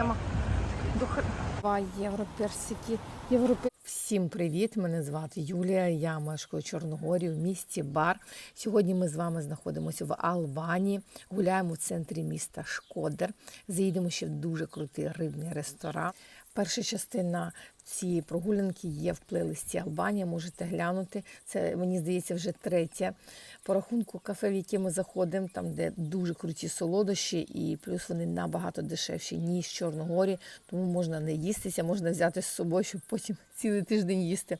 крема. До хр... 2 євро. Всім привіт! Мене звати Юлія. Я мешкаю Чорногорію Чорногорі в місті Бар. Сьогодні ми з вами знаходимося в Албанії. Гуляємо в центрі міста Шкодер. Заїдемо ще в дуже крутий рибний ресторан. Перша частина цієї прогулянки є в плейлисті Албанія. Можете глянути. Це мені здається вже третє по рахунку кафе, в яке ми заходимо, там де дуже круті солодощі, і плюс вони набагато дешевші ніж в Чорногорі. Тому можна не їстися, можна взяти з собою, щоб потім цілий тиждень їсти.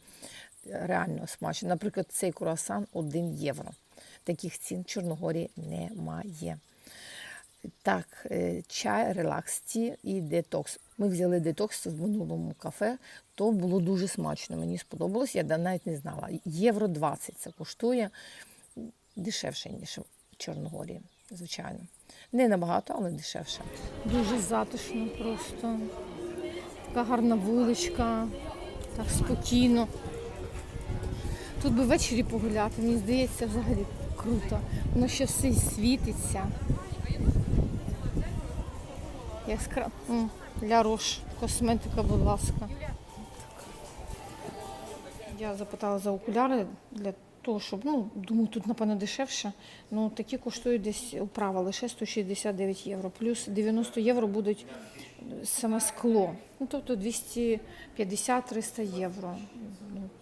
Реально смачно. Наприклад, цей круасан 1 євро. Таких цін в Чорногорі немає. Так, е, чай, релакс ті і детокс. Ми взяли детокс в минулому кафе, то було дуже смачно. Мені сподобалось, я навіть не знала. Євро 20 це коштує дешевше, ніж в Чорногорії, звичайно. Не набагато, але дешевше. Дуже затишно просто. Така гарна вуличка, так спокійно. Тут би ввечері погуляти, мені здається, взагалі круто. Воно ще все світиться. Яскра... Для рош. Косметика, будь ласка. Я запитала за окуляри для того, щоб, ну, думаю, тут, напевно, дешевше. Ну, такі коштують десь управа лише 169 євро. Плюс 90 євро будуть е, саме скло. Ну, тобто 250-300 євро.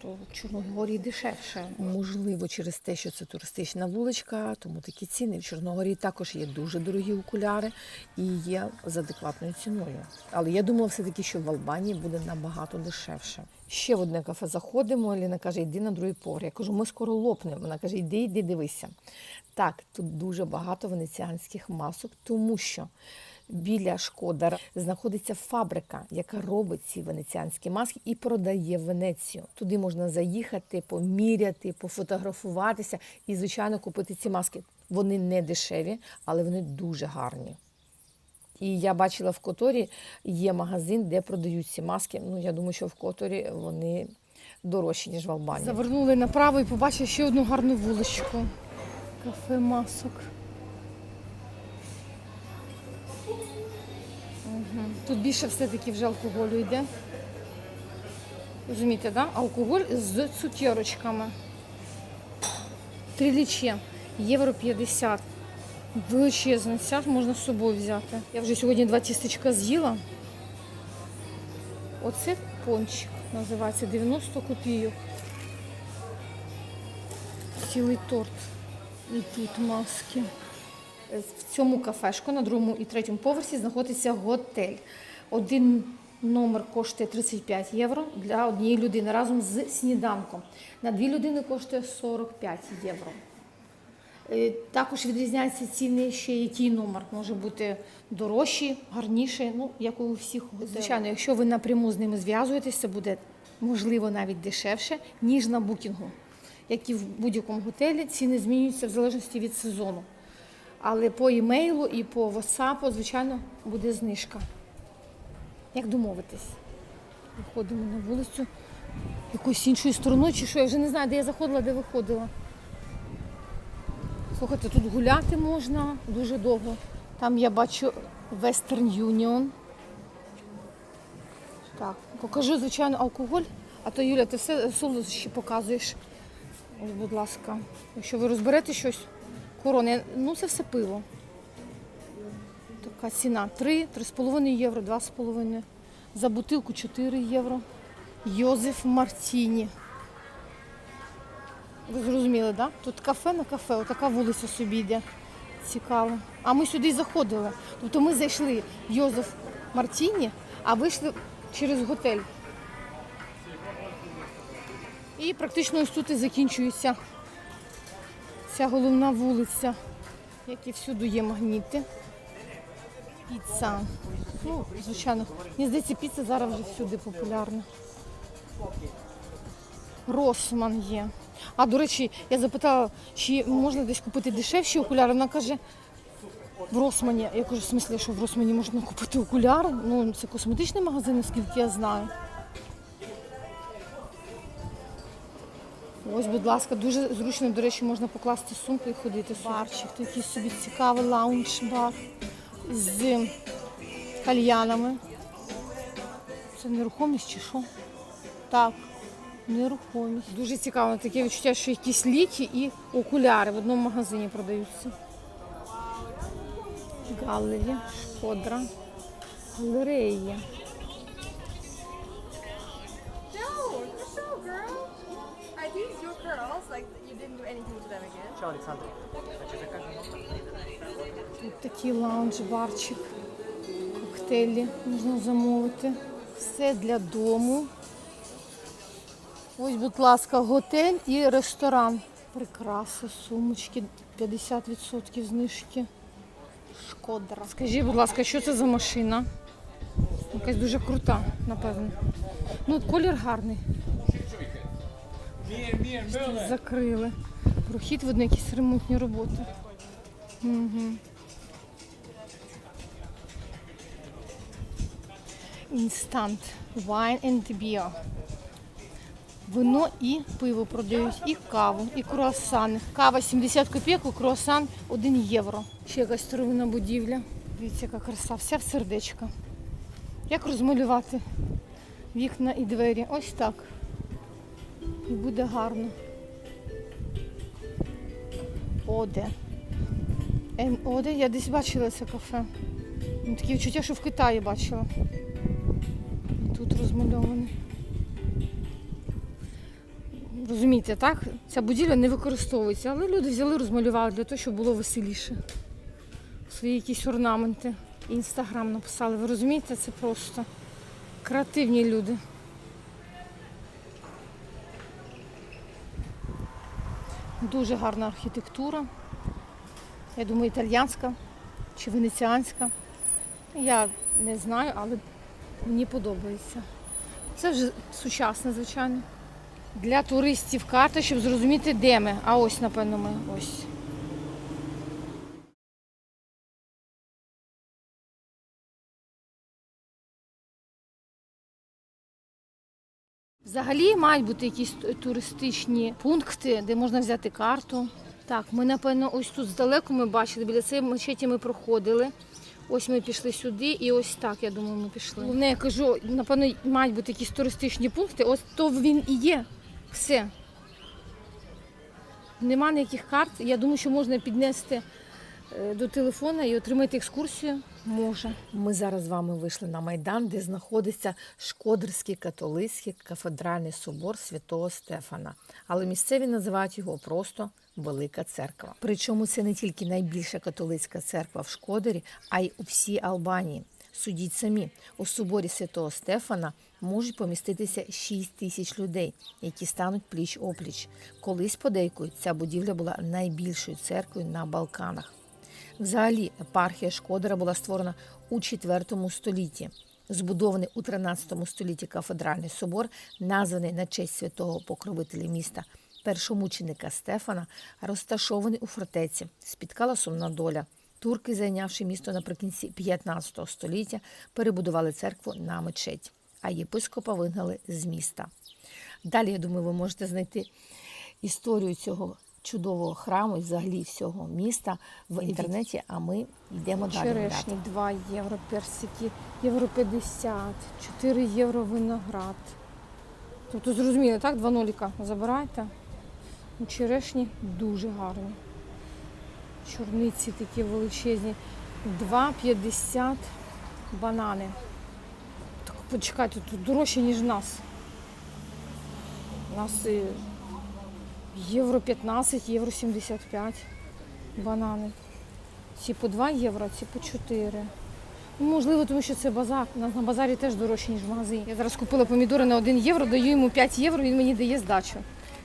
То в Чорногорії дешевше. Можливо, через те, що це туристична вуличка, тому такі ціни. В Чорногорії також є дуже дорогі окуляри і є з адекватною ціною. Але я думала все-таки, що в Албанії буде набагато дешевше. Ще в одне кафе заходимо. Ліна каже, йди на другий поверх. Я кажу, ми скоро лопнемо. Вона каже, йди, йди, дивися. Так, тут дуже багато венеціанських масок, тому що біля Шкодера знаходиться фабрика, яка робить ці венеціанські маски і продає Венецію. Туди можна заїхати, поміряти, пофотографуватися і, звичайно, купити ці маски. Вони не дешеві, але вони дуже гарні. І я бачила в Которі є магазин, де продають ці маски. Ну, я думаю, що в Которі вони дорожчі, ніж в Албанії. Завернули направо і побачили ще одну гарну вуличку. Кафе масок. Мгм. Тут більше все-таки вже алкоголю йде. Розумієте, да? Алкоголь з цукерочками. Триліче. Євро 50. Величезний ця можна з собою взяти. Я вже сьогодні два тістечка з'їла. Оце пончик називається 90 копійок. Цілий торт. І тут маски. В цьому кафешку на другому і третьому поверсі знаходиться готель. Один номер коштує 35 євро для однієї людини разом з сніданком. На дві людини коштує 45 євро. Е, Також відрізняються ціни ще який номер може бути дорожчий, гарніший, ну як у всіх. Звичайно, якщо ви напряму з ними зв'язуєтесь, це буде можливо навіть дешевше, ніж на букінгу. Як і в будь-якому готелі, ціни змінюються в залежності від сезону. Але по емейлу і по WhatsApp, звичайно, буде знижка. Як домовитись? Виходимо на вулицю якоюсь іншою стороною, чи що? Я вже не знаю, де я заходила, де виходила. Слухайте, тут гуляти можна дуже довго. Там я бачу Western Union. Так, покажу, звичайно, алкоголь. А то, Юля, ти все солодощі показуєш. Ось, будь ласка. Якщо ви розберете щось, корони, ну це все пиво. Така ціна 3, 3,5 євро, 2,5. За бутилку 4 євро. Йозеф Мартіні. Ви зрозуміли, так? Да? Тут кафе на кафе, отака вулиця собі йде. Цікаво. А ми сюди заходили. Тобто ми зайшли Йозеф Мартіні, а вийшли через готель. І практично ось тут і закінчується ця головна вулиця, як і всюди є магніти. Піца. Ну, звичайно, мені здається, піца зараз вже всюди популярна. Росман є. А, до речі, я запитала, чи можна десь купити дешевші окуляри. Вона каже, в Росмані. Я кажу, в смислі, що в Росмані можна купити окуляри? Ну, це косметичний магазин, наскільки я знаю. Ось, будь ласка, дуже зручно, до речі, можна покласти сумку і ходити. Барчик, такий собі цікавий лаунж-бар з кальянами. Це нерухомість чи що? Так, нерухомість. Дуже цікаво, таке відчуття, що якісь ліки і окуляри в одному магазині продаються. Галлері, шкодра, галерея. Anything to them again? Ciao Alessandro. Тут такий лаунж-барчик, коктейлі можна замовити. Все для дому. Ось, будь ласка, готель і ресторан. Прикраси, сумочки, 50% знижки. Шкодра. Скажіть, будь ласка, що це за машина? Якась дуже крута, напевно. Ну, колір гарний. Закрили. Прохід видно, якісь ремонтні роботи. Угу. Інстант. Wine and beer. Вино і пиво продають, і каву, і круасани. Кава 70 копійок, круасан 1 євро. Ще якась старовинна будівля. Дивіться, яка краса, вся в сердечка. Як розмалювати вікна і двері? Ось так. І буде гарно. Оде. Ен Оде, я десь бачила це кафе. Ну, Таке відчуття, що в Китаї бачила. Тут розмальоване. Розумієте, так? Ця будівля не використовується, але люди взяли, розмалювали для того, щоб було веселіше. Свої якісь орнаменти. Інстаграм написали. Ви розумієте, це просто креативні люди. Дуже гарна архітектура. Я думаю, італьянська чи венеціанська. Я не знаю, але мені подобається. Це вже сучасне, звичайно. Для туристів карта, щоб зрозуміти, де ми. А ось, напевно, ми ось. Взагалі мають бути якісь туристичні пункти, де можна взяти карту. Так, ми напевно ось тут здалеку ми бачили, біля цієї мечеті ми проходили. Ось ми пішли сюди і ось так, я думаю, ми пішли. Головне, я кажу, напевно, мають бути якісь туристичні пункти. Ось то він і є. Все. Нема ніяких карт. Я думаю, що можна піднести до телефона і отримати екскурсію. Може. Ми зараз з вами вийшли на майдан, де знаходиться Шкодерський католицький кафедральний собор святого Стефана. Але місцеві називають його просто Велика Церква. Причому це не тільки найбільша католицька церква в Шкодері, а й у всій Албанії. Судіть самі, у соборі святого Стефана можуть поміститися 6 тисяч людей, які стануть пліч опліч. Колись подейкують, ця будівля була найбільшою церквою на Балканах. Взагалі, епархія Шкодера була створена у IV столітті. Збудований у 13 столітті кафедральний собор, названий на честь святого покровителя міста, першомученика Стефана, розташований у фортеці. Спіткала сумна доля. Турки, зайнявши місто наприкінці 15 століття, перебудували церкву на мечеть, а єпископа вигнали з міста. Далі, я думаю, ви можете знайти історію цього чудового храму і взагалі всього міста в інтернеті, а ми йдемо далі. Черешні 2 євро, персики, євро 50, 4 євро виноград. Тобто зрозуміли, так? Два ноліка забирайте. Ну, Черешні дуже гарні. Чорниці такі величезні. 2,50 банани. Так почекайте, тут дорожче, ніж нас. У нас і євро 15, євро 75 банани. Ці по 2 євро, ці по 4. Ну, можливо, тому що це базар. У нас на базарі теж дорожче, ніж в магазині. Я зараз купила помідори на 1 євро, даю йому 5 євро, він мені дає здачу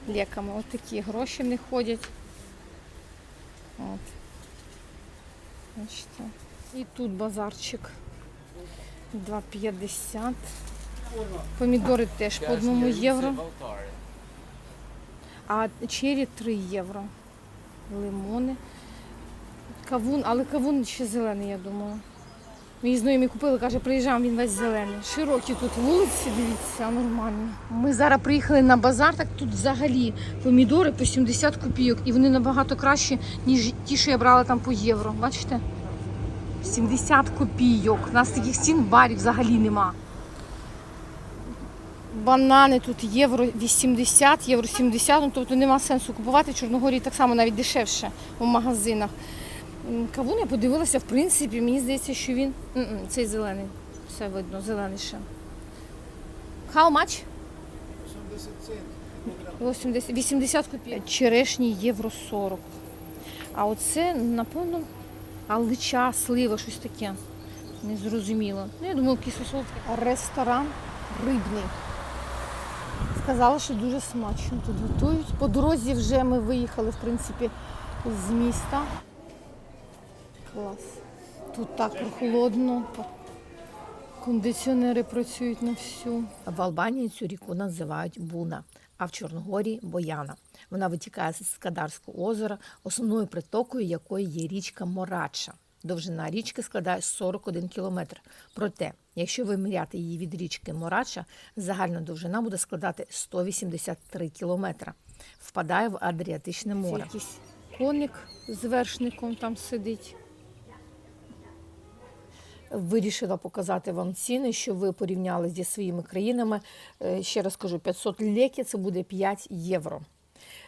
ліками. От такі гроші в них ходять. От. Бачите. І тут базарчик. 2,50. Помідори теж по 1 євро. А чері 3 євро. Лимони. Кавун, але кавун ще зелений, я думала. Мої знайомі купили, каже, приїжджаємо, він весь зелений. Широкі тут вулиці, дивіться, нормально. Ми зараз приїхали на базар, так тут взагалі помідори по 70 копійок. І вони набагато кращі, ніж ті, що я брала там по євро. Бачите? 70 копійок. У нас таких цін в барі взагалі нема. Банани тут євро 80, євро 70, ну тобто нема сенсу купувати. В Чорногорії так само навіть дешевше у магазинах. Кавун я подивилася, в принципі, мені здається, що він. М-м, Цей зелений. Все видно, зелений ще. How much? 80, 80 копійок. Черешні євро 40. А оце, напевно, алича, слива, щось таке. Незрозуміло. Ну, я думаю, кисло-солодке. Ресторан рибний. Сказали, що дуже смачно тут готують. По дорозі вже ми виїхали, в принципі, з міста. Клас. Тут так прохолодно. Кондиціонери працюють на всю. В Албанії цю ріку називають Буна, а в Чорногорії Бояна. Вона витікає з Скадарського озера, основною притокою якої є річка Морача. Довжина річки складає 41 кілометр. Проте, якщо виміряти її від річки Морача, загальна довжина буде складати 183 кілометра. Впадає в Адріатичне Це море. якийсь коник з вершником там сидить. Вирішила показати вам ціни, щоб ви порівняли зі своїми країнами. Е, Ще раз кажу, 500 лекі це буде 5 євро.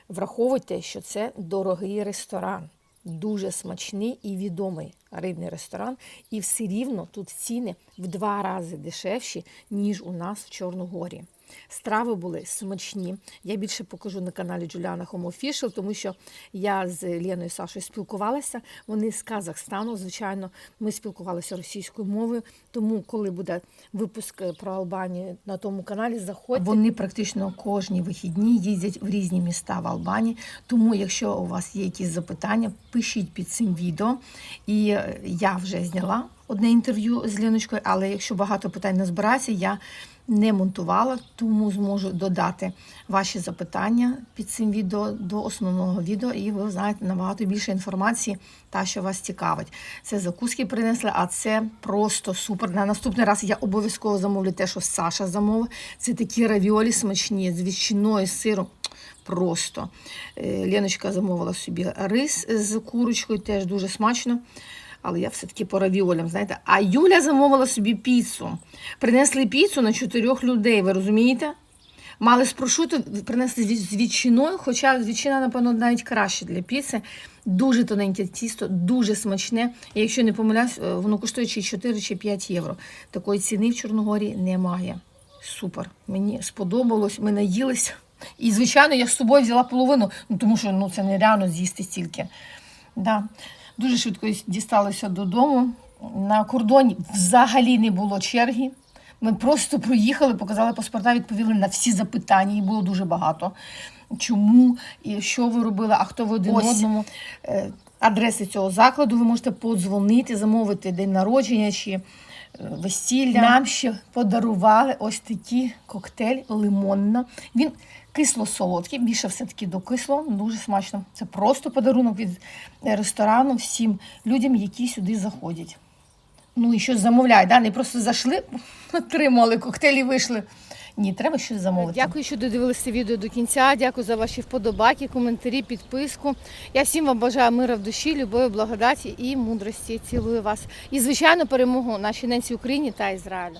Враховуйте, що це дорогий ресторан, дуже смачний і відомий рибний ресторан. І все рівно тут ціни в два рази дешевші, ніж у нас в Чорногорії. Страви були смачні. Я більше покажу на каналі Джуліана Official, тому що я з Леною Сашою спілкувалася. Вони з Казахстану. Звичайно, ми спілкувалися російською мовою. Тому, коли буде випуск е, про Албанію на тому каналі, заходьте. Вони практично кожні вихідні їздять в різні міста в Албанії. Тому, якщо у вас є якісь запитання, пишіть під цим відео. І е, я вже зняла одне інтерв'ю з Леночкою, але якщо багато питань не збирається, я не монтувала, тому зможу додати ваші запитання під цим відео до основного відео, і ви знаєте набагато більше інформації, та що вас цікавить. Це закуски принесли, а це просто супер. На наступний раз я обов'язково замовлю те, що Саша замовив. Це такі равіолі смачні з ветчиною, з сиром. Просто Е, Леночка замовила собі рис з курочкою, теж дуже смачно. Але я все-таки по равіолям, знаєте. А Юля замовила собі піцу. Принесли піцу на чотирьох людей, ви розумієте? Мали з прошуту, принесли з ветчиною, хоча ветчина, напевно, навіть краще для піци. Дуже тоненьке тісто, дуже смачне. І якщо не помиляюсь, е, воно коштує чи 4 чи 5 євро. Такої ціни в Чорногорії немає. Супер. Мені сподобалось, ми наїлися. І, звичайно, я з собою взяла половину, ну, тому що ну, це нереально з'їсти стільки. Да. Дуже швидко дісталися додому. На кордоні взагалі не було черги. Ми просто проїхали, показали паспорта, відповіли на всі запитання, їх було дуже багато. Чому і що ви робили, а хто ви один Ось. одному. Е, Адреси цього закладу ви можете подзвонити, замовити день народження чи е, весілля. Нам ще подарували ось такий коктейль лимонна. Він кисло-солодкий, більше все-таки до кисло, дуже смачно. Це просто подарунок від е, ресторану всім людям, які сюди заходять. Ну і щось замовляють, да? не просто зайшли, отримали коктейль і вийшли. Ні, треба щось замовити. Дякую, що додивилися відео до кінця. Дякую за ваші вподобайки, коментарі, підписку. Я всім вам бажаю мира в душі, любові, благодаті і мудрості. Цілую вас. І, звичайно, перемогу нашій ненці Україні та Ізраїлю.